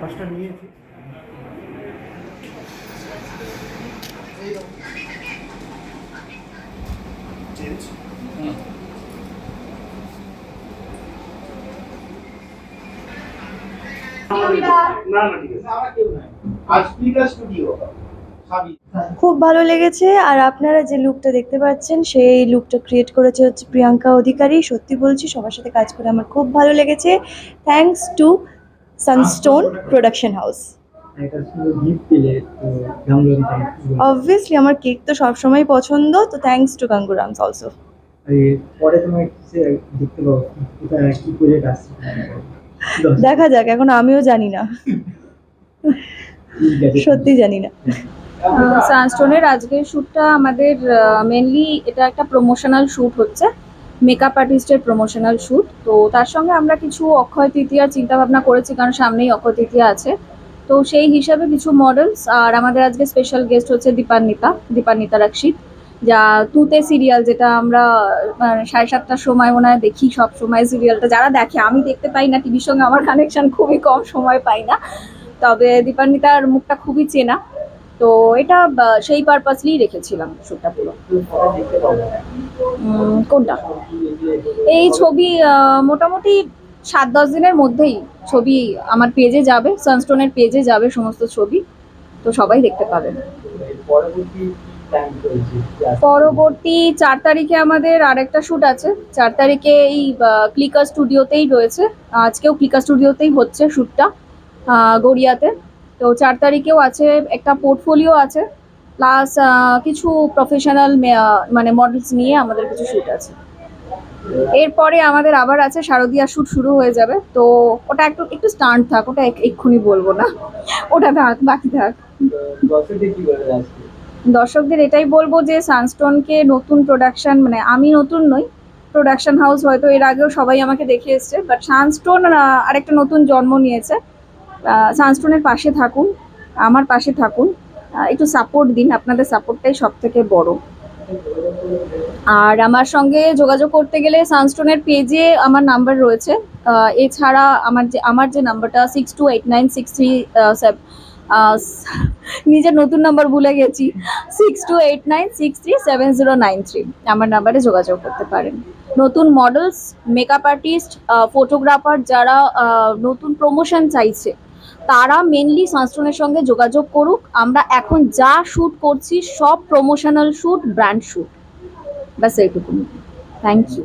কাজটা নিয়েছি না না ঠিক আছে আজ প্রিভিয়াস স্টুডিও সাবি খুব ভালো লেগেছে আর আপনারা যে লুকটা দেখতে পাচ্ছেন সেই লুকটা ক্রিয়েট করেছে হচ্ছে প্রিয়াঙ্কা অধিকারী। সত্যি বলছি সবার সাথে কাজ করে আমার খুব ভালো লেগেছে। Thanks to Sunstone production house. Obviously আমার কেক তো সবসময় পছন্দ তো থ্যাঙ্কস টু গাঙ্গুরামস অলসো পরে তোমার দেখতে পাবো? কি প্রজেক্ট আসছে দেখা যাক এখন আমিও জানি না। সত্যি জানি না। সানস্টোনের আজকের শ্যুটটা আমাদের মেনলি এটা একটা প্রমোশনাল শ্যুট হচ্ছে মেকআপ আর্টিস্টের প্রমোশনাল শ্যুট তো তার সঙ্গে আমরা কিছু অক্ষয় তৃতীয়া চিন্তা ভাবনা করেছি, কারণ সামনেই অক্ষয় তৃতীয়া আছে। তো সেই হিসাবে কিছু মডেলস আর আমাদের আজকে স্পেশাল গেস্ট হচ্ছে দীপান্বিতা দীপান্বিতা রাক্ষিত যা তুতে সিরিয়াল যেটা আমরা মানে সাড়ে সাতটার সময় মনে হয় দেখি, সব সময় সিরিয়ালটা যারা দেখে, আমি দেখতে পাই না, টিভির সঙ্গে আমার কানেকশন খুবই কম, সময় পাই না। তবে দীপান্বিতার মুখটা খুবই চেনা। তো এটা সেই পারপাসলি রেখেছিলাম শ্যুটটা পুরো। কোনটা? এই ছবি মোটামুটি সাত দশ দিনের মধ্যেই ছবি আমার পেজে যাবে সানস্টোনের পেজে যাবে সমস্ত ছবি, তো সবাই দেখতে পাবেন। পরবর্তী চার তারিখে আমাদের আরেকটা শ্যুট আছে। চার তারিখে এই ক্লিকার স্টুডিওতেই রয়েছে। আজকেও ক্লিকার স্টুডিওতেই হচ্ছে শ্যুটটা গড়িয়াতে। তো চার তারিখেও আছে একটা পোর্টফোলিও আছে প্লাস কিছু প্রফেশনাল মানে মডেলস নিয়ে আমাদের কিছু শ্যুট আছে। এরপরে আমাদের আবার আছে শারদীয়া শ্যুট শুরু হয়ে যাবে তো ওটা একটু একটু স্টান্ট থাক ওটা এক- এক্ষুনি বলব না। ওটা থাক বাকি থাক। দর্শকদের এটাই বলব যে সানস্টোনকে নতুন প্রোডাকশন মানে আমি নতুন নই প্রোডাকশন হাউস হয়তো এর আগেও সবাই আমাকে দেখে এসছে বাট সানস্টোন আরেকটা নতুন জন্ম নিয়েছে। সানস্টোনের পাশে থাকুন, আমার পাশে থাকুন। একটু সাপোর্ট দিন, আপনাদের সাপোর্টটাই সব থেকে বড়। আর আমার সঙ্গে যোগাযোগ করতে গেলে সানস্টোনের পেজে আমার নাম্বার রয়েছে। এছাড়া আমার যে আমার যে নাম্বারটা six two eight nine six three নিজের নতুন নাম্বার ভুলে গেছি। Six two eight nine six three seven zero nine three আমার নাম্বারে যোগাযোগ করতে পারেন। নতুন মডেলস মেকআপ আর্টিস্ট ফটোগ্রাফার যারা নতুন প্রমোশন চাইছে তারা মেনলি সানস্টোনের সঙ্গে যোগাযোগ করুক। আমরা এখন যা শ্যুট করছি, সব প্রমোশনাল শ্যুট ব্র্যান্ড শ্যুট ব্যাস এইটুকু থ্যাংক ইউ